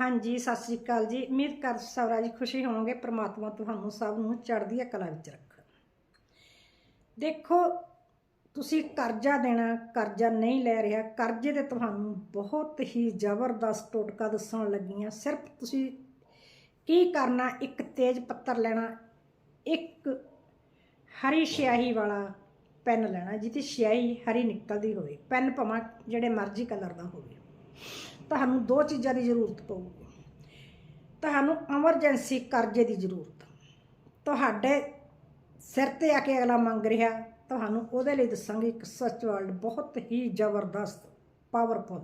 ਹਾਂਜੀ, ਸਤਿ ਸ੍ਰੀ ਅਕਾਲ ਜੀ। ਉਮੀਦ ਕਰ ਸਵਰਾ ਜੀ ਖੁਸ਼ੀ ਹੋਵੋਗੇ। ਪ੍ਰਮਾਤਮਾ ਤੁਹਾਨੂੰ ਸਭ ਨੂੰ ਚੜ੍ਹਦੀ ਕਲਾ ਵਿੱਚ ਰੱਖੇ ਦੇਖੋ, ਤੁਸੀਂ ਕਰਜ਼ਾ ਦੇਣਾ, ਕਰਜ਼ਾ ਨਹੀਂ ਲੈ ਰਿਹਾ, ਕਰਜ਼ੇ ਤੇ ਤੁਹਾਨੂੰ ਬਹੁਤ ਹੀ ਜ਼ਬਰਦਸਤ ਟੋਟਕਾ ਦੱਸਣ ਲੱਗੀਆਂ। ਸਿਰਫ ਤੁਸੀਂ ਕੀ ਕਰਨਾ, ਇੱਕ ਤੇਜ਼ ਪੱਤਰ ਲੈਣਾ, ਇੱਕ ਹਰੀ ਸਿਆਹੀ ਵਾਲਾ ਪੈਨ ਲੈਣਾ, ਜਿਹਦੀ ਸਿਆਹੀ ਹਰੀ ਨਿਕਲਦੀ ਹੋਵੇ। ਪੈਨ ਭਵਾਂ ਜਿਹੜੇ ਮਰਜ਼ੀ ਕਲਰ ਦਾ ਹੋਵੇ। ਤੁਹਾਨੂੰ ਦੋ ਚੀਜ਼ਾਂ ਦੀ ਜ਼ਰੂਰਤ ਪਊਗੀ ਤੁਹਾਨੂੰ ਐਮਰਜੈਂਸੀ ਕਰਜ਼ੇ ਦੀ ਜ਼ਰੂਰਤ। ਤੁਹਾਡੇ ਸਿਰ ਤੇ ਆ ਕੇ ਅਗਲਾ ਮੰਗ ਰਿਹਾ, ਤੁਹਾਨੂੰ ਉਹਦੇ ਲਈ ਦੱਸਾਂਗੇ ਇੱਕ ਸੱਚ ਵਰਲਡ ਬਹੁਤ ਹੀ ਜ਼ਬਰਦਸਤ ਪਾਵਰਫੁਲ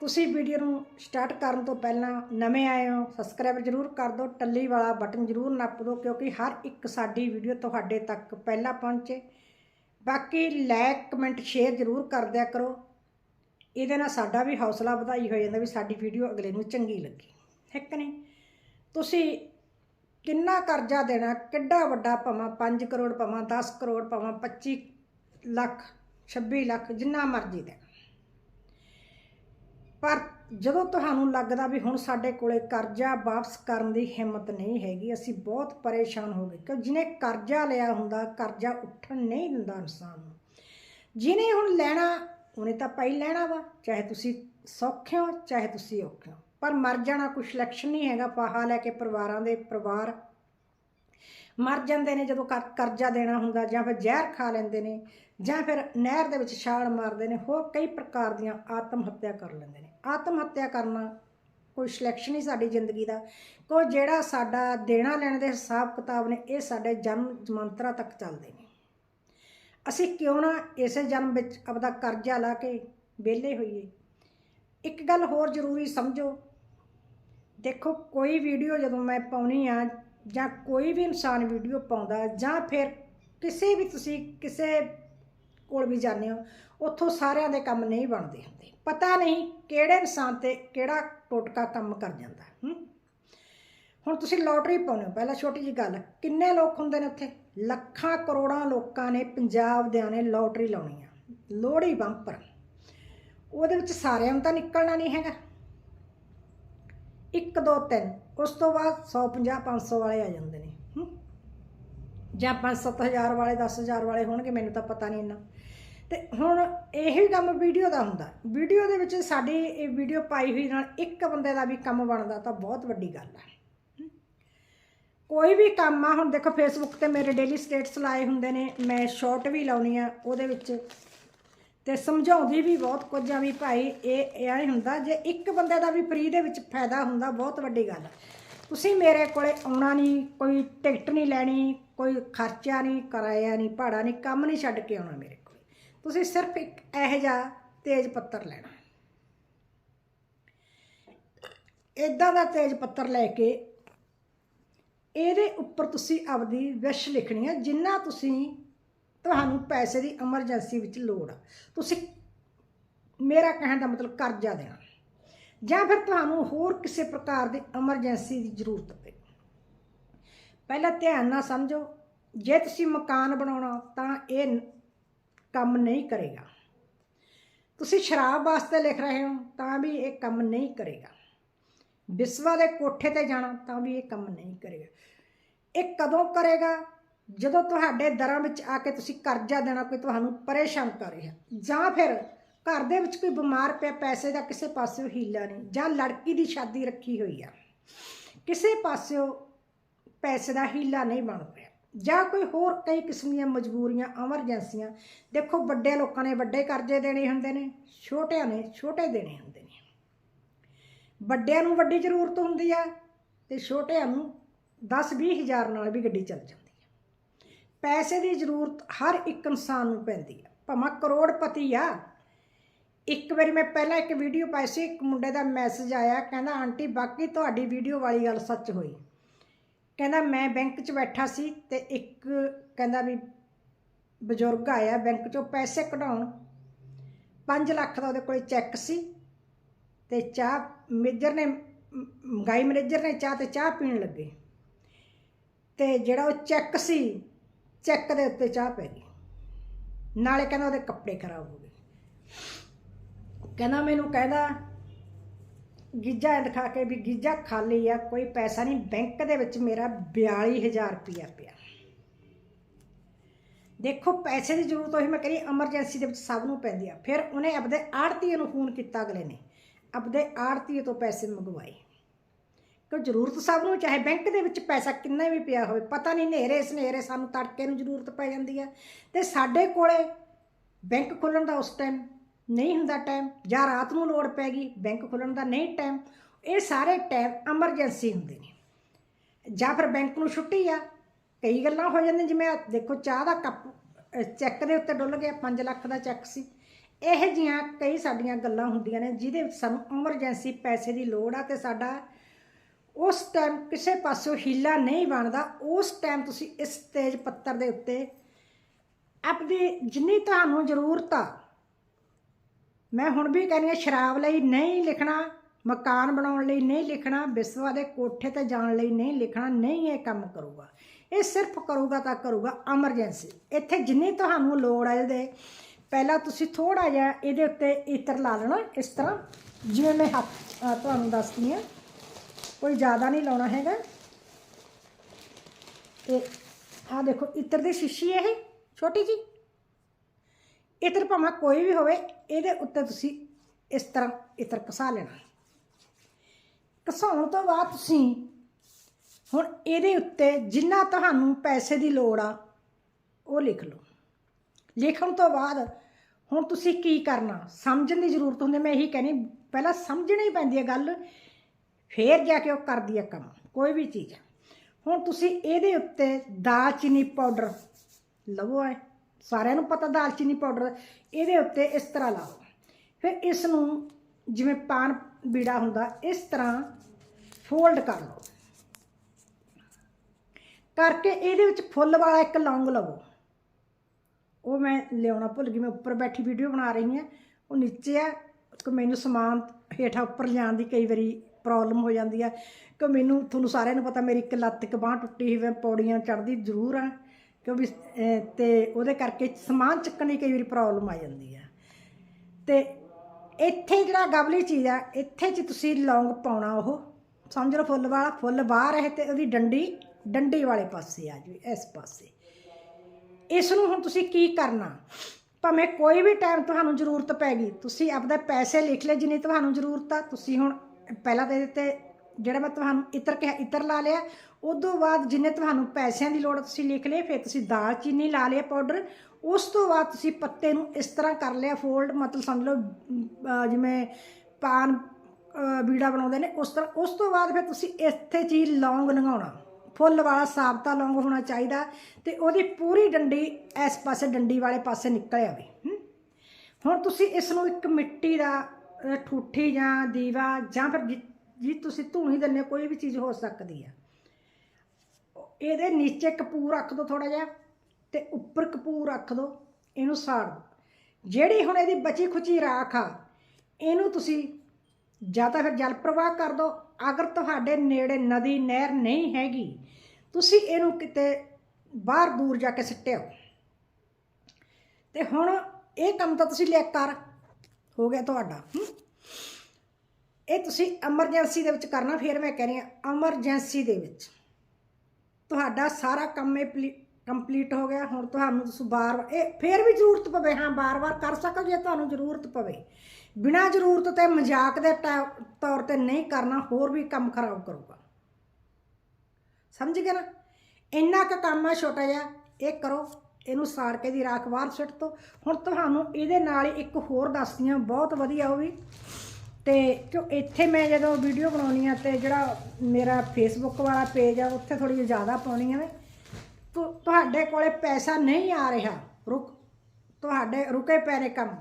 ਤੁਸੀਂ ਵੀਡੀਓ ਨੂੰ ਸਟਾਰਟ ਕਰਨ ਤੋਂ ਪਹਿਲਾਂ ਨਵੇਂ ਆਏ ਹੋ ਸਬਸਕ੍ਰਾਈਬ ਜਰੂਰ ਕਰ ਦਿਓ, ਟੱਲੀ ਵਾਲਾ ਬਟਨ ਜਰੂਰ ਨੱਪ ਦਿਓ, ਕਿਉਂਕਿ ਹਰ ਇੱਕ ਸਾਡੀ ਵੀਡੀਓ ਤੁਹਾਡੇ ਤੱਕ ਪਹਿਲਾਂ ਪਹੁੰਚੇ। ਬਾਕੀ ਲਾਈਕ ਕਮੈਂਟ ਸ਼ੇਅਰ ਜਰੂਰ ਕਰ ਦਿਆ ਕਰੋ। ਇਹਦੇ ਨਾਲ ਸਾਡਾ ਵੀ ਹੌਸਲਾ ਵਧਾਈ ਹੋ ਜਾਂਦਾ ਵੀ ਸਾਡੀ ਵੀਡੀਓ ਅਗਲੇ ਨੂੰ ਚੰਗੀ ਲੱਗੀ, ਹੈ ਨਹੀਂ? ਤੁਸੀਂ ਕਿੰਨਾ ਕਰਜ਼ਾ ਦੇਣਾ, ਕਿੱਡਾ ਵੱਡਾ ਭਾਵੇਂ 5 ਕਰੋੜ ਭਾਵਾਂ 10 ਕਰੋੜ ਭਾਵਾਂ 25 ਲੱਖ 26 ਲੱਖ, ਜਿੰਨਾ ਮਰਜ਼ੀ ਦੇ ਪਰ ਜਦੋਂ ਤੁਹਾਨੂੰ ਲੱਗਦਾ ਵੀ ਹੁਣ ਸਾਡੇ ਕੋਲੇ ਕਰਜ਼ਾ ਵਾਪਸ ਕਰਨ ਦੀ ਹਿੰਮਤ ਨਹੀਂ ਹੈਗੀ, ਅਸੀਂ ਬਹੁਤ ਪਰੇਸ਼ਾਨ ਹੋ ਗਏ ਕਿ ਜਿਹਨੇ ਕਰਜ਼ਾ ਲਿਆ ਹੁੰਦਾ, ਕਰਜ਼ਾ ਉੱਠਣ ਨਹੀਂ ਦਿੰਦਾ ਇਨਸਾਨ ਨੂੰ। ਜਿਹਨੇ ਹੁਣ ਲੈਣਾ ਉਹਨੇ ਤਾਂ ਪਾਈ ਲੈਣਾ ਵਾ, ਚਾਹੇ ਤੁਸੀਂ ਸੌਖੇ ਹੋ, ਚਾਹੇ ਤੁਸੀਂ ਔਖੇ ਹੋ। ਪਰ ਮਰ ਜਾਣਾ ਕੋਈ ਸਿਲੈਕਸ਼ਨ ਨਹੀਂ ਹੈਗਾ ਪਾਹਾ ਲੈ ਕੇ ਪਰਿਵਾਰਾਂ ਦੇ ਪਰਿਵਾਰ। ਮਰ ਜਾਂਦੇ ਨੇ ਜਦੋਂ ਕਰ- ਕਰਜ਼ਾ ਦੇਣਾ ਹੁੰਦਾ, ਜਾਂ ਫਿਰ ਜ਼ਹਿਰ ਖਾ ਲੈਂਦੇ ਨੇ, ਜਾਂ ਫਿਰ ਨਹਿਰ ਦੇ ਵਿੱਚ ਛਾਲ ਮਾਰਦੇ ਨੇ, ਹੋਰ ਕਈ ਪ੍ਰਕਾਰ ਦੀਆਂ ਆਤਮ ਹੱਤਿਆ ਕਰ ਲੈਂਦੇ ਨੇ। ਆਤਮ ਹੱਤਿਆ ਕਰਨਾ ਕੋਈ ਸਿਲੈਕਸ਼ਨ ਨਹੀਂ ਸਾਡੀ ਜ਼ਿੰਦਗੀ ਦਾ। ਕੋ ਜਿਹੜਾ ਸਾਡਾ ਦੇਣਾ ਲੈਣ ਦੇ ਹਿਸਾਬ ਕਿਤਾਬ ਨੇ, ਇਹ ਸਾਡੇ ਜਨਮ ਜਮੰਤਰਾ ਤੱਕ ਚੱਲਦੇ ਨੇ। ਅਸੀਂ ਕਿਉਂ ਨਾ ਇਸੇ ਜਨਮ ਵਿੱਚ ਆਪਦਾ ਕਰਜ਼ਾ ਲਾ ਕੇ ਵਿਹਲੇ ਹੋਈਏ? ਇੱਕ ਗੱਲ ਹੋਰ ਜ਼ਰੂਰੀ ਸਮਝੋ। ਦੇਖੋ, ਕੋਈ ਵੀਡੀਓ ਜਦੋਂ ਮੈਂ ਪਾਉਣੀ ਆ ਜਾਂ ਕੋਈ ਵੀ ਇਨਸਾਨ ਵੀਡੀਓ ਪਾਉਂਦਾ ਜਾਂ ਫਿਰ ਕਿਸੇ ਵੀ ਤੁਸੀਂ ਕਿਸੇ ਕੋਲ ਵੀ ਜਾਂਦੇ ਹੋ, ਉੱਥੋਂ ਸਾਰਿਆਂ ਦੇ ਕੰਮ ਨਹੀਂ ਬਣਦੇ ਹੁੰਦੇ। ਪਤਾ ਨਹੀਂ ਕਿਹੜੇ ਇਨਸਾਨ ਤੇ ਕਿਹੜਾ ਟੋਟਕਾ ਕੰਮ ਕਰ ਜਾਂਦਾ ਹੁਣ ਤੁਸੀਂ ਲੋਟਰੀ ਪਾਉਂਦੇ ਹੋ, ਪਹਿਲਾਂ ਛੋਟੀ ਜੀ ਗੱਲ, ਕਿੰਨੇ ਲੋਕ ਹੁੰਦੇ ਨੇ ਉੱਥੇ? ਲੱਖਾਂ ਕਰੋੜਾਂ ਲੋਕਾਂ ਨੇ ਪੰਜਾਬ ਦਿਆਂ ਨੇ ਲੋਟਰੀ ਲਾਉਣੀ ਆ। ਲੋਹੜੀ ਬੰਪਰ। ਉਹਦੇ ਵਿੱਚ ਸਾਰਿਆਂ ਨੂੰ ਤਾਂ ਨਿਕਲਣਾ ਨਹੀਂ ਹੈਗਾ। 1 2 3 ਉਸ ਤੋਂ ਬਾਅਦ 150 500 ਵਾਲੇ ਆ ਜਾਂਦੇ ਨੇ, ਹੂੰ। ਜਾਂ 5-7000 ਵਾਲੇ 10000 ਵਾਲੇ ਹੋਣਗੇ, ਮੈਨੂੰ ਤਾਂ ਪਤਾ ਨਹੀਂ ਇੰਨਾ। ਤੇ ਹੁਣ ਇਹੀ ਕੰਮ ਵੀਡੀਓ ਦਾ ਹੁੰਦਾ। ਵੀਡੀਓ ਦੇ ਵਿੱਚ ਸਾਡੀ ਇਹ ਵੀਡੀਓ ਪਾਈ ਹੋਈ ਨਾਲ ਇੱਕ ਬੰਦੇ ਦਾ ਵੀ ਕੰਮ ਬਣਦਾ ਤਾਂ ਬਹੁਤ ਵੱਡੀ ਗੱਲ ਹੈ ਕੋਈ ਵੀ ਕੰਮ ਆ, ਹੁਣ ਦੇਖੋ ਫੇਸਬੁੱਕ ਤੇ ਮੇਰੇ ਡੇਲੀ ਸਟੇਟਸ ਲਾਏ ਹੁੰਦੇ ਨੇ, ਮੈਂ ਸ਼ਾਰਟ ਵੀ ਲਾਉਣੀ ਆ ਉਹਦੇ ਵਿੱਚ। ਤੇ ਸਮਝਾਉਂਦੀ ਵੀ ਬਹੁਤ ਕੁਝ ਆ ਵੀ ਭਾਈ, ਇਹ ਐ ਹੁੰਦਾ, ਜੇ ਇੱਕ ਬੰਦੇ ਦਾ ਵੀ ਫ੍ਰੀ ਦੇ ਵਿੱਚ ਫਾਇਦਾ ਹੁੰਦਾ, ਬਹੁਤ ਵੱਡੀ ਗੱਲ ਹੈ ਤੁਸੀਂ ਮੇਰੇ ਕੋਲੇ ਆਉਣਾ ਨਹੀਂ ਕੋਈ ਟਿਕਟ ਨਹੀਂ ਲੈਣੀ, ਕੋਈ ਖਰਚਾ ਨਹੀਂ ਕਿਰਾਇਆ ਨਹੀਂ ਭਾੜਾ ਨਹੀਂ ਕੰਮ ਨਹੀਂ ਛੱਡ ਕੇ ਆਉਣਾ ਮੇਰੇ ਕੋਲ। ਤੁਸੀਂ ਸਿਰਫ ਇੱਕ ਇਹੋ ਜਿਹਾ ਤੇਜ਼ ਪੱਤਰ ਲੈਣਾ। ਇਦਾਂ ਦਾ ਤੇਜ਼ ਪੱਤਰ ਲੈ ਕੇ ਇਹਦੇ ਉੱਪਰ ਤੁਸੀਂ ਆਪਦੀ ਵਿਸ਼ ਲਿਖਣੀ ਹੈ ਜਿੰਨਾ ਤੁਸੀਂ ਤੁਹਾਨੂੰ ਪੈਸੇ ਦੀ ਐਮਰਜੈਂਸੀ ਵਿੱਚ ਲੋੜ ਆ। ਤੁਸੀਂ ਮੇਰਾ ਕਹਿਣ ਦਾ ਮਤਲਬ ਕਰਜ਼ਾ ਦੇਣਾ। ਜਾਂ ਫਿਰ ਤੁਹਾਨੂੰ ਹੋਰ ਕਿਸੇ ਪ੍ਰਕਾਰ ਦੀ ਐਮਰਜੈਂਸੀ ਦੀ ਜ਼ਰੂਰਤ ਪਏ ਪਹਿਲਾਂ ਧਿਆਨ ਨਾਲ ਸਮਝੋ, ਜੇ ਤੁਸੀਂ ਮਕਾਨ ਬਣਾਉਣਾ, ਤਾਂ ਇਹ ਕੰਮ ਨਹੀਂ ਕਰੇਗਾ। ਤੁਸੀਂ ਸ਼ਰਾਬ ਵਾਸਤੇ ਲਿਖ ਰਹੇ ਹੋ, ਤਾਂ ਵੀ ਇਹ ਕੰਮ ਨਹੀਂ ਕਰੇਗਾ। ਵਿਸਵਾ ਦੇ ਕੋਠੇ ਤੇ ਜਾਣਾ, ਤਾਂ ਵੀ ਇਹ ਕੰਮ ਨਹੀਂ ਕਰੇਗਾ। ਇਹ ਕਦੋਂ ਕਰੇਗਾ? ਜਦੋਂ ਤੁਹਾਡੇ ਦਰਾਂ ਵਿੱਚ ਆ ਕੇ ਤੁਸੀਂ ਕਰਜ਼ਾ ਦੇਣਾ, ਕੋਈ ਤੁਹਾਨੂੰ ਪਰੇਸ਼ਾਨ ਕਰ ਰਿਹਾ। ਜਾਂ ਫਿਰ ਘਰ ਦੇ ਵਿੱਚ ਕੋਈ ਬਿਮਾਰ ਪਿਆ, ਪੈਸੇ ਦਾ ਕਿਸੇ ਪਾਸਿਓਂ ਹੀਲਾ ਨਹੀਂ, ਜਾਂ ਲੜਕੀ ਦੀ ਸ਼ਾਦੀ ਰੱਖੀ ਹੋਈ ਆ। ਕਿਸੇ ਪਾਸਿਓਂ ਪੈਸੇ ਦਾ ਹੀਲਾ ਨਹੀਂ ਬਣ ਰਿਹਾ ਜਾਂ ਕੋਈ ਹੋਰ ਕਈ ਕਿਸਮ ਦੀਆਂ ਮਜਬੂਰੀਆਂ ਐਮਰਜੈਂਸੀਆਂ ਦੇਖੋ, ਵੱਡੇ ਲੋਕਾਂ ਨੇ ਵੱਡੇ ਕਰਜ਼ੇ ਦੇਣੇ ਹੁੰਦੇ ਨੇ, ਛੋਟਿਆਂ ਨੇ ਛੋਟੇ ਦੇਣੇ ਹੁੰਦੇ ਨੇ। ਵੱਡਿਆਂ ਨੂੰ ਵੱਡੀ ਜ਼ਰੂਰਤ ਹੁੰਦੀ ਆ ਤੇ ਛੋਟਿਆਂ ਨੂੰ 10-20 ਹਜ਼ਾਰ ਨਾਲ ਵੀ ਗੱਡੀ ਚੱਲ ਜਾਂਦੀ ਆ। ਪੈਸੇ ਦੀ ਜ਼ਰੂਰਤ ਹਰ ਇੱਕ ਇਨਸਾਨ ਨੂੰ ਪੈਂਦੀ ਆ। ਭਾਵੇਂ ਕਰੋੜਪਤੀ ਆ। ਇੱਕ ਵਾਰੀ ਮੈਂ ਪਹਿਲਾਂ ਇੱਕ ਵੀਡੀਓ ਪਾਈ ਸੀ, ਇੱਕ ਮੁੰਡੇ ਦਾ ਮੈਸੇਜ ਆਇਆ, ਕਹਿੰਦਾ, ਆਂਟੀ, ਬਾਕੀ ਤੁਹਾਡੀ ਵੀਡੀਓ ਵਾਲੀ ਗੱਲ ਸੱਚ ਹੋਈ। ਕਹਿੰਦਾ, ਮੈਂ ਬੈਂਕ 'ਚ ਬੈਠਾ ਸੀ ਤੇ ਇੱਕ ਕਹਿੰਦਾ ਵੀ ਬਜ਼ੁਰਗ ਆਇਆ ਬੈਂਕ 'ਚੋਂ ਪੈਸੇ ਕਢਾਉਣ। 5 ਲੱਖ ਦਾ ਉਹਦੇ ਕੋਲ ਚੈੱਕ ਸੀ ਤੇ ਚਾਹ ਮੇਜਰ ਨੇ ਗਾਈ ਮੈਨੇਜਰ ਨੇ ਚਾਹ ਤੇ ਚਾਹ ਪੀਣ ਲੱਗੇ। ਤੇ ਜਿਹੜਾ ਉਹ ਚੈੱਕ ਸੀ, ਚੈੱਕ ਦੇ ਉੱਤੇ ਚਾਹ ਪੈ ਗਈ। ਨਾਲੇ ਕਹਿੰਦਾ ਉਹਦੇ ਕੱਪੜੇ ਖਰਾਬ ਹੋ ਗਏ। ਕਹਿੰਦਾ ਮੈਨੂੰ ਕਹਿੰਦਾ, ਗੀਜਾ ਦਿਖਾ ਕੇ ਵੀ ਗੀਜਾ ਖਾਲੀ ਆ, ਕੋਈ ਪੈਸਾ ਨਹੀਂ, ਬੈਂਕ ਦੇ ਵਿੱਚ ਮੇਰਾ 42000 ਰੁਪਇਆ ਪਿਆ। ਦੇਖੋ, ਪੈਸੇ ਦੀ ਜ਼ਰੂਰਤ ਹੋਈ ਮੈਂ ਕਹਿੰਦੀ ਐਮਰਜੈਂਸੀ ਦੇ ਵਿੱਚ ਸਭ ਨੂੰ ਪੈਂਦੀ ਆ। ਫਿਰ ਉਹਨੇ ਆਪਦੇ ਆੜਤੀਏ ਨੂੰ ਫੋਨ ਕੀਤਾ ਅਗਲੇ ਨੇ। ਆਪਦੇ ਆੜਤੀ ਤੋਂ ਪੈਸੇ ਮੰਗਵਾਏ। ਕਿ ਜ਼ਰੂਰਤ ਸਭ ਨੂੰ, ਚਾਹੇ ਬੈਂਕ ਦੇ ਵਿੱਚ ਪੈਸਾ ਕਿੰਨਾ ਵੀ ਪਿਆ ਹੋਵੇ, ਪਤਾ ਨਹੀਂ ਨੇਰੇ ਸਨੇਰੇ ਸਾਨੂੰ ਤੜਕੇ ਨੂੰ ਜ਼ਰੂਰਤ ਪੈ ਜਾਂਦੀ ਹੈ ਤੇ ਸਾਡੇ ਕੋਲੇ ਬੈਂਕ ਖੋਲਣ ਦਾ ਉਸ ਟਾਈਮ ਨਹੀਂ ਹੁੰਦਾ ਟਾਈਮ, ਜਾਂ ਰਾਤ ਨੂੰ ਲੋੜ ਪੈ ਗਈ, ਬੈਂਕ ਖੋਲਣ ਦਾ ਨਹੀਂ ਟਾਈਮ। ਇਹ ਸਾਰੇ ਟਾਈਮ ਐਮਰਜੈਂਸੀ ਹੁੰਦੇ ਨੇ। ਜਾਂ ਫਿਰ ਬੈਂਕ ਨੂੰ ਛੁੱਟੀ ਆ, ਕਈ ਗੱਲਾਂ ਹੋ ਜਾਂਦੀਆਂ, ਜਿਵੇਂ ਦੇਖੋ, ਚਾਹ ਦਾ ਕੱਪ ਚੈੱਕ ਦੇ ਉੱਤੇ ਡੁੱਲ ਗਿਆ 5 ਲੱਖ ਦਾ ਚੈੱਕ ਸੀ। ਇਹ ਜੀਆਂ ਕਈ ਸਾਡੀਆਂ ਗੱਲਾਂ ਹੁੰਦੀਆਂ ਨੇ, ਜਿਹਦੇ ਵਿੱਚ ਸਾਨੂੰ ਐਮਰਜੈਂਸੀ ਪੈਸੇ ਦੀ ਲੋੜ ਆ ਤੇ ਸਾਡਾ ਉਸ ਟਾਈਮ ਕਿਸੇ ਪਾਸੋਂ ਹੀਲਾ ਨਹੀਂ ਬਣਦਾ, ਉਸ ਟਾਈਮ ਤੁਸੀਂ ਇਸ ਤੇਜ ਪੱਤਰ ਦੇ ਉੱਤੇ ਆਪਣੀ ਜਿੰਨੀ ਤੁਹਾਨੂੰ ਜ਼ਰੂਰਤ ਆ, ਮੈਂ ਹੁਣ ਵੀ ਕਹਿੰਦੀ ਹਾਂ, ਸ਼ਰਾਬ ਲਈ ਨਹੀਂ ਲਿਖਣਾ, ਮਕਾਨ ਬਣਾਉਣ ਲਈ ਨਹੀਂ ਲਿਖਣਾ ਵਿਸਵਾ ਦੇ ਕੋਠੇ ਤੇ ਜਾਣ ਲਈ ਨਹੀਂ ਲਿਖਣਾ, ਨਹੀਂ ਇਹ ਕੰਮ ਕਰੂਗਾ। ਇਹ ਸਿਰਫ ਕਰੂਗਾ ਤਾਂ ਕਰੂਗਾ ਐਮਰਜੈਂਸੀ ਇੱਥੇ ਜਿੰਨੀ ਤੁਹਾਨੂੰ ਲੋੜ ਹੈ ਇਹਦੇ ਪਹਿਲਾਂ ਤੁਸੀਂ ਥੋੜਾ ਜਿਹਾ ਇਹਦੇ ਉੱਤੇ ਇਤਰ ਲਾ ਲੈਣਾ, ਇਸ ਤਰ੍ਹਾਂ। ਜਿਵੇਂ ਮੈਂ ਹੱਥ ਤੁਹਾਨੂੰ ਦੱਸਦੀ ਹਾਂ। ਕੋਈ ਜ਼ਿਆਦਾ ਨਹੀਂ ਲਾਉਣਾ ਹੈਗਾ। ਤੇ ਆਹ ਦੇਖੋ ਇਤਰ ਦੀ ਸ਼ੀਸ਼ੀ ਇਹ, ਛੋਟੀ ਜੀ। ਇਤਰ ਭਾਵੇਂ ਕੋਈ ਵੀ ਹੋਵੇ, ਇਹਦੇ ਉੱਤੇ ਤੁਸੀਂ ਇਸ ਤਰ੍ਹਾਂ ਇਤਰ ਘਸਾ ਲੈਣਾ। ਘਸਾਉਣ ਤੋਂ ਬਾਅਦ ਤੁਸੀਂ ਹੁਣ ਇਹਦੇ ਉੱਤੇ ਜਿੰਨਾ ਤੁਹਾਨੂੰ ਪੈਸੇ ਦੀ ਲੋੜ ਆ, ਉਹ ਲਿਖ ਲਓ। ਲਿਖਣ ਤੋਂ ਬਾਅਦ ਹੁਣ ਤੁਸੀਂ ਕੀ ਕਰਨਾ? ਸਮਝਣ ਦੀ ਜ਼ਰੂਰਤ ਹੁੰਦੀ ਮੈਂ ਇਹੀ ਕਹਿੰਦੀ ਪਹਿਲਾਂ ਸਮਝਣੀ ਪੈਂਦੀ ਹੈ ਗੱਲ, ਫੇਰ ਜਾ ਕੇ ਉਹ ਕਰਦੀ ਹੈ ਕੰਮ, ਕੋਈ ਵੀ ਚੀਜ਼ ਹੁਣ ਤੁਸੀਂ ਇਹਦੇ ਉੱਤੇ ਦਾਲਚੀਨੀ ਪਾਊਡਰ ਲਵੋ ਹੈ ਸਾਰਿਆਂ ਨੂੰ ਪਤਾ ਦਾਲਚੀਨੀ ਪਾਊਡਰ ਇਹਦੇ ਉੱਤੇ ਇਸ ਤਰ੍ਹਾਂ ਲਾਓ। ਫਿਰ ਇਸ ਨੂੰ ਜਿਵੇਂ ਪਾਨ ਬੀੜਾ ਹੁੰਦਾ, ਇਸ ਤਰ੍ਹਾਂ ਫੋਲਡ ਕਰ ਲਓ। ਕਰਕੇ ਇਹਦੇ ਵਿੱਚ ਫੁੱਲ ਵਾਲਾ ਇੱਕ ਲੌਂਗ ਲਵੋ। ਉਹ ਮੈਂ ਲਿਆਉਣਾ ਭੁੱਲ ਗਈ ਮੈਂ ਉੱਪਰ ਬੈਠੀ ਵੀਡੀਓ ਬਣਾ ਰਹੀ ਹਾਂ। ਉਹ ਨੀਚੇ ਆ ਕਿ ਮੈਨੂੰ ਸਮਾਨ ਹੇਠਾਂ ਉੱਪਰ ਲਿਆਉਣ ਦੀ ਕਈ ਵਾਰੀ ਪ੍ਰੋਬਲਮ ਹੋ ਜਾਂਦੀ ਆ। ਕਿ ਮੈਨੂੰ ਤੁਹਾਨੂੰ ਸਾਰਿਆਂ ਨੂੰ ਪਤਾ ਮੇਰੀ ਇੱਕ ਲੱਤ ਇੱਕ ਬਾਂਹ ਟੁੱਟੀ ਹੋਈ ਮੈਂ ਪੌੜੀਆਂ ਚੜ੍ਹਦੀ ਜ਼ਰੂਰ ਆ ਕਿਉਂਕਿ ਅਹ, ਤੇ ਉਹਦੇ ਕਰਕੇ ਸਮਾਨ ਚੱਕਣ ਦੀ ਕਈ ਵਾਰੀ ਪ੍ਰੋਬਲਮ ਆ ਜਾਂਦੀ ਆ। ਤੇ ਇੱਥੇ ਜਿਹੜਾ ਗਵਲੀ ਚੀਜ਼ ਆ ਇੱਥੇ ਚ ਤੁਸੀਂ ਲੌਂਗ ਪਾਉਣਾ ਉਹ। ਸਮਝ ਲਓ ਫੁੱਲ ਵਾਲਾ ਫੁੱਲ ਬਾਹਰ ਹੈ ਤੇ ਉਹਦੀ ਡੰਡੀ ਡੰਡੀ ਵਾਲੇ ਪਾਸੇ ਆ ਜਾਵੇ ਇਸ ਪਾਸੇ। ਇਸ ਨੂੰ ਹੁਣ ਤੁਸੀਂ ਕੀ ਕਰਨਾ? ਭਾਵੇਂ ਕੋਈ ਵੀ ਟਾਈਮ ਤੁਹਾਨੂੰ ਜ਼ਰੂਰਤ ਪੈ ਗਈ, ਤੁਸੀਂ ਆਪਦਾ ਪੈਸੇ ਲਿਖ ਲਏ ਜਿੰਨੀ ਤੁਹਾਨੂੰ ਜ਼ਰੂਰਤ ਆ, ਤੁਸੀਂ ਹੁਣ ਪਹਿਲਾਂ ਤੇ ਇਹਦੇ ਤੇ ਜਿਹੜਾ ਮੈਂ ਤੁਹਾਨੂੰ ਇਤਰ ਕਿਹਾ, ਇਤਰ ਲਾ ਲਿਆ। ਉਦੋਂ ਬਾਅਦ ਜਿੰਨੇ ਤੁਹਾਨੂੰ ਪੈਸਿਆਂ ਦੀ ਲੋੜ ਤੁਸੀਂ ਲਿਖ ਲਏ, ਫਿਰ ਤੁਸੀਂ ਦਾਲ, ਚੀਨੀ ਲਾ ਲਿਆ ਪਾਊਡਰ ਉਸ ਤੋਂ ਬਾਅਦ ਤੁਸੀਂ ਪੱਤੇ ਨੂੰ ਇਸ ਤਰ੍ਹਾਂ ਕਰ ਲਿਆ ਫੋਲਡ ਮਤਲਬ ਸਮਝ ਲਓ ਜਿਵੇਂ ਪਾਨ ਬੀੜਾ ਬਣਾਉਂਦੇ ਨੇ, ਉਸ ਤਰ੍ਹਾਂ। ਉਸ ਤੋਂ ਬਾਅਦ ਫਿਰ ਤੁਸੀਂ ਇੱਥੇ ਚੀਜ਼ ਲੌਂਗ ਲੰਘਾਉਣਾ। ਫੁੱਲ ਵਾਲਾ ਸਾਬਤਾ ਲੌਂਗ ਹੋਣਾ ਚਾਹੀਦਾ ਤੇ ਉਹਦੀ ਪੂਰੀ ਡੰਡੀ ਇਸ ਪਾਸੇ ਡੰਡੀ ਵਾਲੇ ਪਾਸੇ ਨਿਕਲ ਆਵੇ ਹੁਣ ਤੁਸੀਂ ਇਸ ਨੂੰ ਇੱਕ ਮਿੱਟੀ ਦਾ ਠੂਠੀ ਜਾਂ ਦੀਵਾ ਜਾਂ ਫਿਰ ਜਿ- ਜੀ ਤੁਸੀਂ ਧੂਣੀ ਦਿੰਦੇ ਹੋ, ਕੋਈ ਵੀ ਚੀਜ਼ ਹੋ ਸਕਦੀ ਆ। ਇਹਦੇ ਨੀਚੇ ਕਪੂਰ ਰੱਖ ਦਿਓ ਥੋੜਾ ਜਿਹਾ ਤੇ ਉੱਪਰ ਕਪੂਰ ਰੱਖ ਦਿਓ ਇਹਨੂੰ ਸਾੜ ਦਿਓ ਜਿਹੜੀ ਹੁਣ ਇਹਦੀ ਬਚੀ ਖੁਚੀ ਰਾਖ ਆ ਇਹਨੂੰ ਤੁਸੀਂ ਜਾਂ ਤਾਂ ਫਿਰ ਜਲ ਪ੍ਰਵਾਹ ਕਰ ਦਿਓ ਅਗਰ ਤੁਹਾਡੇ ਨੇੜੇ ਨਦੀ ਨਹਿਰ ਨਹੀਂ ਹੈਗੀ ਤੁਸੀਂ ਇਹਨੂੰ ਕਿਤੇ ਬਾਹਰ ਦੂਰ ਜਾ ਕੇ ਸਿੱਟਿਓ ਤੇ ਹੁਣ ਇਹ ਕੰਮ ਤਾਂ ਤੁਸੀਂ ਲਿਆ ਕਰ, ਹੋ ਗਿਆ ਤੁਹਾਡਾ ਇਹ ਤੁਸੀਂ ਐਮਰਜੈਂਸੀ ਦੇ ਵਿੱਚ ਕਰਨਾ, ਫਿਰ ਮੈਂ ਕਹਿ ਰਹੀ ਹਾਂ ਐਮਰਜੈਂਸੀ ਦੇ ਵਿੱਚ। ਤੁਹਾਡਾ ਸਾਰਾ ਕੰਮ ਇਹ ਕੰਪਲੀਟ ਹੋ ਗਿਆ, ਹੁਣ ਤੁਹਾਨੂੰ ਤੁਸੀਂ ਬਾਰ, ਇਹ ਫੇਰ ਵੀ ਜ਼ਰੂਰਤ ਪਵੇ, ਹਾਂ, ਬਾਰ-ਬਾਰ ਕਰ ਸਕੋ ਜੇ ਤੁਹਾਨੂੰ ਜ਼ਰੂਰਤ ਪਵੇ। ਬਿਨਾਂ ਜ਼ਰੂਰਤ ਤੇ ਮਜ਼ਾਕ ਦੇ ਟਾ- ਤੌਰ ਤੇ ਨਹੀਂ ਕਰਨਾ, ਹੋਰ ਵੀ ਕੰਮ ਖਰਾਬ ਕਰੂਗਾ। ਸਮਝ ਗਏ ਨਾ? ਇੰਨਾ ਕੁ ਕੰਮ ਆ ਛੋਟਾ ਜਿਹਾ, ਇਹ ਕਰੋ। ਇਹਨੂੰ ਸਾੜ ਕੇ ਦੀ ਰਾਖ ਬਾਹਰ ਸੁੱਟ ਦੋ। ਹੁਣ ਤੁਹਾਨੂੰ ਇਹਦੇ ਨਾਲ ਹੀ ਇੱਕ ਹੋਰ ਦੱਸਦੀ ਹਾਂ ਬਹੁਤ ਵਧੀਆ ਉਹ ਵੀ। ਤੇ ਕਿਉਂ ਇੱਥੇ ਮੈਂ ਜਦੋਂ ਵੀਡੀਓ ਬਣਾਉਣੀ ਆ ਤੇ ਜਿਹੜਾ ਮੇਰਾ ਫੇਸਬੁੱਕ ਵਾਲਾ ਪੇਜ ਆ, ਉੱਥੇ ਥੋੜੀ ਜਿਹੀ ਜ਼ਿਆਦਾ ਪਾਉਣੀ ਆ ਮੈਂ ਤੁ- ਤੁਹਾਡੇ ਕੋਲੇ ਪੈਸਾ ਨਹੀਂ ਆ ਰਿਹਾ। ਰੁਕ, ਤੁਹਾਡੇ, ਰੁਕੇ ਪੈ ਨੇ ਕੰਮ।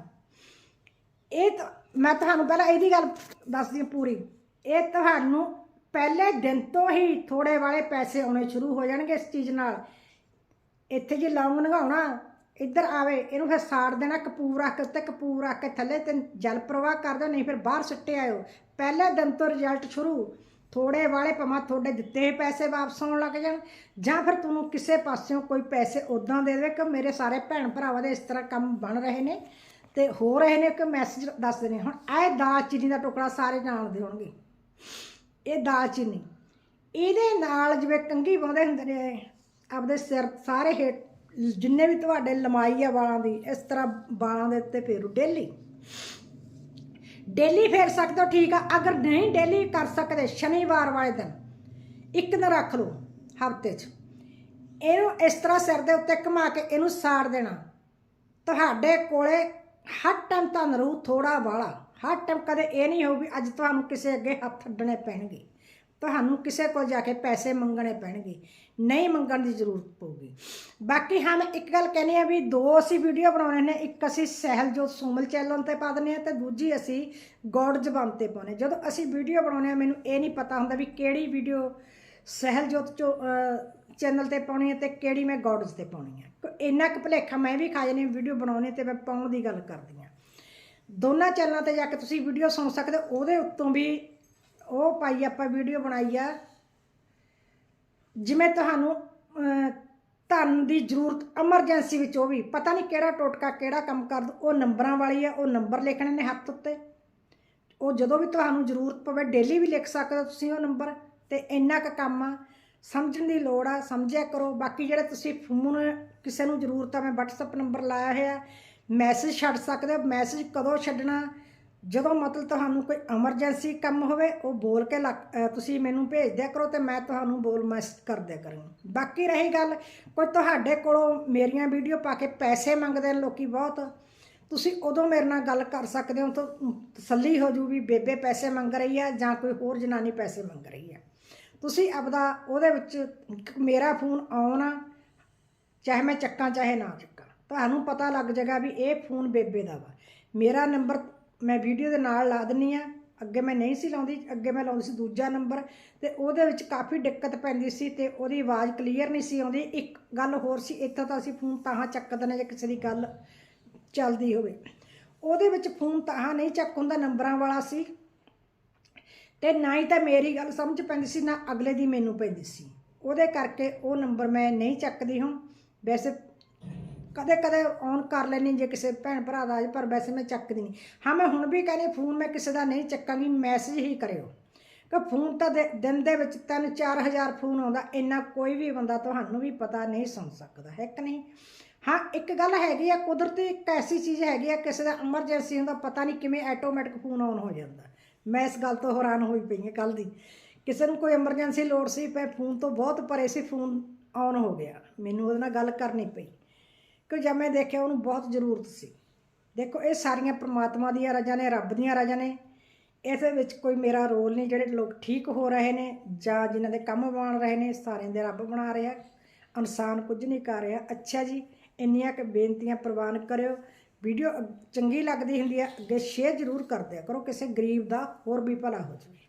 ਇਹ ਤਾਂ, ਮੈਂ ਤੁਹਾਨੂੰ ਪਹਿਲਾਂ ਇਹਦੀ ਗੱਲ ਦੱਸਦੀ ਪੂਰੀ। ਇਹ ਤੁਹਾਨੂੰ ਪਹਿਲੇ ਦਿਨ ਤੋਂ ਹੀ ਥੋੜੇ ਵਾਲੇ ਪੈਸੇ ਆਉਣੇ ਸ਼ੁਰੂ ਹੋ ਜਾਣਗੇ ਇਸ ਚੀਜ਼ ਨਾਲ। ਇੱਥੇ ਜੇ ਲੌਂਗ ਲੰਘਾਉਣਾ ਇੱਧਰ ਆਵੇ, ਇਹਨੂੰ ਫਿਰ ਸਾੜ ਦੇਣਾ, ਕਪੂਰ ਰੱਖ ਕੇ ਕਪੂਰ ਰੱਖ ਕੇ ਥੱਲੇ ਤੇ ਜਲ ਪ੍ਰਵਾਹ ਕਰ ਦਿਓ, ਨਹੀਂ ਫਿਰ ਬਾਹਰ ਸੁੱਟੇ ਆਇਓ। ਪਹਿਲੇ ਦਿਨ ਤੋਂ ਰਿਜ਼ਲਟ ਸ਼ੁਰੂ। ਥੋੜੇ ਵਾਲੇ ਭਾਵੇਂ ਤੁਹਾਡੇ ਦਿੱਤੇ ਹੋਏ ਪੈਸੇ ਵਾਪਸ ਆਉਣ ਲੱਗ ਜਾਣ, ਜਾਂ ਫਿਰ ਤੁਹਾਨੂੰ ਕਿਸੇ ਪਾਸਿਓਂ ਕੋਈ ਪੈਸੇ ਉਦਾਂ ਦੇ ਦੇਵੇ ਕਿ ਮੇਰੇ ਸਾਰੇ ਭੈਣ ਭਰਾਵਾਂ ਦੇ ਇਸ ਤਰ੍ਹਾਂ ਕੰਮ ਬਣ ਰਹੇ ਨੇ ਤੇ ਹੋ ਰਹੇ ਨੇ ਕਿ ਮੈਸੇਜ ਦੱਸਦੇ ਨੇ। ਹੁਣ ਇਹ ਦਾਲਚੀਨੀ ਦਾ ਟੁਕੜਾ ਸਾਰੇ ਜਾਣਦੇ ਹੋਣਗੇ। ਇਹ ਦਾਲਚੀਨੀ ਇਹਦੇ ਨਾਲ ਜਿਵੇਂ ਕੰਘੀ ਪਾਉਂਦੇ ਹੁੰਦੇ ਨੇ, ਆਪਦੇ ਸਿਰ ਸਾਰੇ ਹੇਠ ਜਿੰਨੇ ਵੀ ਤੁਹਾਡੇ ਲਮਾਈ ਆ ਵਾਲਾਂ ਦੀ, ਇਸ ਤਰ੍ਹਾਂ ਵਾਲਾਂ ਦੇ ਉੱਤੇ ਫੇਰੋ ਡੇਲੀ। ਡੇਲੀ ਫੇਰ ਸਕਦੇ ਹੋ, ਠੀਕ ਆ। ਅਗਰ ਨਹੀਂ ਡੇਲੀ ਕਰ ਸਕਦੇ, ਸ਼ਨੀਵਾਰ ਵਾਲੇ ਦਿਨ ਇੱਕ ਦਿਨ ਰੱਖ ਲਓ ਹਫ਼ਤੇ 'ਚ। ਇਹਨੂੰ ਇਸ ਤਰ੍ਹਾਂ ਸਿਰ ਦੇ ਉੱਤੇ ਘੁਮਾ ਕੇ ਇਹਨੂੰ ਸਾੜ ਦੇਣਾ। ਤੁਹਾਡੇ ਕੋਲੇ ਹਰ ਟਾਈਮ ਤੁਹਾਨੂੰ ਰਹੂ ਥੋੜਾ ਵਾਲਾ, ਹਰ ਟਾਈਮ ਕਦੇ ਇਹ ਨਹੀਂ ਹੋਊ ਵੀ ਅੱਜ ਤੁਹਾਨੂੰ ਕਿਸੇ ਅੱਗੇ ਹੱਥ ਅੱਡਣੇ ਪੈਣਗੇ। ਤੁਹਾਨੂੰ ਕਿਸੇ ਕੋਲ ਜਾ ਕੇ ਪੈਸੇ ਮੰਗਣੇ ਪੈਣਗੇ। ਨਹੀਂ ਮੰਗਣ ਦੀ ਜ਼ਰੂਰਤ ਪਊਗੀ। ਬਾਕੀ ਹਾਂ, ਮੈਂ ਇੱਕ ਗੱਲ ਕਹਿੰਦੀ ਆ ਵੀ ਦੋ ਅਸੀਂ ਵੀਡੀਓ ਬਣਾਉਣੇ ਨੇ, ਇੱਕ ਅਸੀਂ ਸਹਿਲਜੋਤ ਸੋਮਲ ਚੈਨਲ ਤੇ ਪਾ ਦਿੰਦੇ ਆ ਤੇ ਦੂਜੀ ਅਸੀਂ ਗੌਡ ਜ਼ਬਾਨ ਤੇ ਪਾਉਣੇ ਜਦੋਂ ਅਸੀਂ ਵੀਡੀਓ ਬਣਾਉਣੇ ਆ ਮੈਨੂੰ ਇਹ ਨਹੀਂ ਪਤਾ ਹੁੰਦਾ ਵੀ ਕਿਹੜੀ ਵੀਡੀਓ ਸਹਿਲਜੋਤ ਚੋ ਚੈਨਲ ਤੇ ਪਾਉਣੀ ਹੈ ਤੇ ਕਿਹੜੀ ਮੈਂ ਗੌਡਸ ਤੇ ਪਾਉਣੀ ਹੈ। ਕੋ ਇੰਨਾ ਕੁ ਭੁਲੇਖਾ ਮੈਂ ਵੀ ਖਾ ਜਾਣੀ ਵੀਡੀਓ ਬਣਾਉਣੇ ਤੇ ਮੈਂ ਪਾਉਣ ਦੀ ਗੱਲ ਕਰਦੀ ਹਾਂ। ਦੋਨਾਂ ਚੈਨਲਾਂ ਤੇ ਜਾ ਕੇ ਤੁਸੀਂ ਵੀਡੀਓ ਸੁਣ ਸਕਦੇ ਹੋ। ਉਹਦੇ ਉੱਤੋਂ ਵੀ ਉਹ ਪਾਈ ਆਪਾਂ ਵੀਡੀਓ ਬਣਾਈ ਆ। ਜਿਵੇਂ ਤੁਹਾਨੂੰ ਧਨ ਦੀ ਜ਼ਰੂਰਤ ਐਮਰਜੈਂਸੀ ਵਿੱਚ ਉਹ ਵੀ, ਪਤਾ ਨਹੀਂ ਕਿਹੜਾ ਟੋਟਕਾ ਕਿਹੜਾ ਕੰਮ ਕਰ ਉਹ ਨੰਬਰਾਂ ਵਾਲੀ ਆ, ਉਹ ਨੰਬਰ ਲਿਖਣੇ ਨੇ ਹੱਥ ਉੱਤੇ। ਉਹ ਜਦੋਂ ਵੀ ਤੁਹਾਨੂੰ ਜ਼ਰੂਰਤ ਪਵੇ ਡੇਲੀ ਵੀ ਲਿਖ ਸਕਦੇ ਹੋ ਤੁਸੀਂ ਉਹ ਨੰਬਰ, ਤੇ ਇੰਨਾ ਕੁ ਕੰਮ ਆ। ਸਮਝਣ ਦੀ ਲੋੜ ਆ, ਸਮਝਿਆ ਕਰੋ। ਬਾਕੀ ਜਿਹੜੇ ਤੁਸੀਂ ਫੋਨ ਕਿਸੇ ਨੂੰ ਜ਼ਰੂਰਤ ਆ, ਮੈਂ WhatsApp ਨੰਬਰ ਲਾਇਆ ਹੋਇਆ ਮੈਸੇਜ ਛੱਡ ਸਕਦੇ ਹੋ। ਮੈਸੇਜ ਕਦੋਂ ਛੱਡਣਾ? ਜਦੋਂ ਮਤਲਬ ਤੁਹਾਨੂੰ ਕੋਈ ਐਮਰਜੈਂਸੀ ਕੰਮ ਹੋਵੇ, ਉਹ ਬੋਲ ਕੇ ਲੱਗ- ਤੁਸੀਂ ਮੈਨੂੰ ਭੇਜ ਦਿਆ ਕਰੋ ਤੇ ਮੈਂ ਤੁਹਾਨੂੰ ਬੋਲ ਮੈਸੇਜ ਕਰ ਦਿਆ ਕਰਾਂਗੀ। ਬਾਕੀ ਰਹੀ ਗੱਲ, ਕੋਈ ਤੁਹਾਡੇ ਕੋਲੋਂ ਮੇਰੀਆਂ ਵੀਡੀਓ ਪਾ ਕੇ ਪੈਸੇ ਮੰਗਦੇ ਨੇ ਲੋਕੀ ਬਹੁਤ, ਤੁਸੀਂ ਉਦੋਂ ਮੇਰੇ ਨਾਲ ਗੱਲ ਕਰ ਸਕਦੇ ਹੋ, ਤਾਂ ਤਸੱਲੀ ਹੋ ਜੂ ਵੀ ਬੇਬੇ ਪੈਸੇ ਮੰਗ ਰਹੀ ਆ ਜਾਂ ਕੋਈ ਹੋਰ ਜਨਾਨੀ ਪੈਸੇ ਮੰਗ ਰਹੀ ਆ। ਤੁਸੀਂ ਆਪਦਾ ਉਹਦੇ ਵਿੱਚ ਮੇਰਾ ਫੋਨ ਆਉਣ ਆ ਚਾਹੇ ਮੈਂ ਚੱਕਾਂ, ਚਾਹੇ ਨਾ ਚੱਕਾਂ। ਤੁਹਾਨੂੰ ਪਤਾ ਲੱਗ ਜਾਏਗਾ ਵੀ ਇਹ ਫੋਨ ਬੇਬੇ ਦਾ ਵਾ। ਮੇਰਾ ਨੰਬਰ ਮੈਂ ਵੀਡੀਓ ਦੇ ਨਾਲ ਲਾ ਦਿੰਨੀ ਆ। ਅੱਗੇ ਮੈਂ ਨਹੀਂ ਸੀ ਲਾਉਂਦੀ, ਅੱਗੇ ਮੈਂ ਲਾਉਂਦੀ ਸੀ ਦੂਜਾ ਨੰਬਰ। ਤੇ ਉਹਦੇ ਵਿੱਚ ਕਾਫੀ ਦਿੱਕਤ ਪੈਂਦੀ ਸੀ ਤੇ ਉਹਦੀ ਆਵਾਜ਼ ਕਲੀਅਰ ਨਹੀਂ ਸੀ ਆਉਂਦੀ। ਇੱਕ ਗੱਲ ਹੋਰ ਸੀ, ਇੱਥੋਂ ਤਾਂ ਅਸੀਂ ਫੋਨ ਤਾਹਾਂ ਚੱਕਦੇ ਨੇ ਜੇ ਕਿਸੇ ਦੀ ਗੱਲ ਚੱਲਦੀ ਹੋਵੇ। ਉਹਦੇ ਵਿੱਚ ਫੋਨ ਤਾਂ ਨਹੀਂ ਚੱਕ ਹੁੰਦਾ, ਨੰਬਰਾਂ ਵਾਲਾ ਸੀ। ਤੇ ਨਾ ਹੀ ਤਾਂ ਮੇਰੀ ਗੱਲ ਸਮਝ ਪੈਂਦੀ ਸੀ, ਨਾ ਅਗਲੇ ਦੀ ਮੈਨੂੰ ਪੈਂਦੀ ਸੀ। ਉਹਦੇ ਕਰਕੇ ਉਹ ਨੰਬਰ ਮੈਂ ਨਹੀਂ ਚੱਕਦੀ ਹੁਣ। ਵੈਸੇ ਕਦੇ ਕਦੇ ਔਨ ਕਰ ਲੈਣੀ ਜੇ ਕਿਸੇ ਭੈਣ ਭਰਾ ਦਾ ਪਰ ਵੈਸੇ ਮੈਂ ਚੱਕਦੀ ਨਹੀਂ। ਹਾਂ, ਮੈਂ ਹੁਣ ਵੀ ਕਹਿੰਦੀ, ਫੋਨ ਮੈਂ ਕਿਸੇ ਦਾ ਨਹੀਂ ਚੱਕਾਂਗੀ ਮੈਸੇਜ ਹੀ ਕਰਿਓ। ਕਿ ਫੋਨ ਤਾਂ ਦੇ- ਦਿਨ ਦੇ ਵਿੱਚ 3-4000 ਫੋਨ ਆਉਂਦਾ, ਇੰਨਾ ਕੋਈ ਵੀ ਬੰਦਾ ਤੁਹਾਨੂੰ ਵੀ ਪਤਾ ਨਹੀਂ, ਸੁਣ ਸਕਦਾ, ਹੈ ਕਿ ਨਹੀਂ? ਹਾਂ, ਇੱਕ ਗੱਲ ਹੈਗੀ ਆ, ਕੁਦਰਤੀ ਇੱਕ ਐਸੀ ਚੀਜ਼ ਹੈਗੀ ਆ, ਕਿਸੇ ਦਾ ਐਮਰਜੈਂਸੀ ਹੁੰਦਾ, ਪਤਾ ਨਹੀਂ ਕਿਵੇਂ ਆਟੋਮੈਟਿਕ ਫੋਨ ਆਨ ਹੋ ਜਾਂਦਾ। ਮੈਂ ਇਸ ਗੱਲ ਤੋਂ ਹੈਰਾਨ ਹੋਈ ਪਈ ਹਾਂ ਕੱਲ ਦੀ। ਕਿਸੇ ਨੂੰ ਕੋਈ ਐਮਰਜੈਂਸੀ ਲੋੜ ਸੀ ਪਏ ਫੋਨ ਤੋਂ ਬਹੁਤ ਪਰੇ ਸੀ, ਫੋਨ ਆਨ ਹੋ ਗਿਆ। ਮੈਨੂੰ ਉਹਦੇ ਨਾਲ ਗੱਲ ਕਰਨੀ ਪਈ। ਕਿ ਜਦ ਮੈਂ ਦੇਖਿਆ ਉਹਨੂੰ ਬਹੁਤ ਜ਼ਰੂਰਤ ਸੀ। ਦੇਖੋ, ਇਹ ਸਾਰੀਆਂ ਪ੍ਰਮਾਤਮਾ ਦੀਆਂ ਰਜਾਂ ਨੇ, ਰੱਬ ਦੀਆਂ ਰਜਾਂ ਨੇ। ਇਸ ਵਿੱਚ ਕੋਈ ਮੇਰਾ ਰੋਲ ਨਹੀਂ, ਜਿਹੜੇ ਲੋਕ ਠੀਕ ਹੋ ਰਹੇ ਨੇ ਜਾਂ ਜਿਨ੍ਹਾਂ ਦੇ ਕੰਮ ਬਣ ਰਹੇ ਨੇ, ਸਾਰਿਆਂ ਦੇ ਰੱਬ ਬਣਾ ਰਿਹਾ। ਇਨਸਾਨ ਕੁਝ ਨਹੀਂ ਕਰ ਰਿਹਾ। ਅੱਛਾ ਜੀ, ਇੰਨੀਆਂ ਕਿ ਬੇਨਤੀਆਂ ਪ੍ਰਵਾਨ ਕਰਿਓ। ਵੀਡੀਓ ਚੰਗੀ ਲੱਗਦੀ ਹੁੰਦੀ ਹੈ, ਅੱਗੇ ਸ਼ੇਅਰ ਜ਼ਰੂਰ ਕਰ ਦਿਆ ਕਰੋ, ਕਿਸੇ ਗਰੀਬ ਦਾ ਹੋਰ ਵੀ ਭਲਾ ਹੋ ਜਾਵੇ।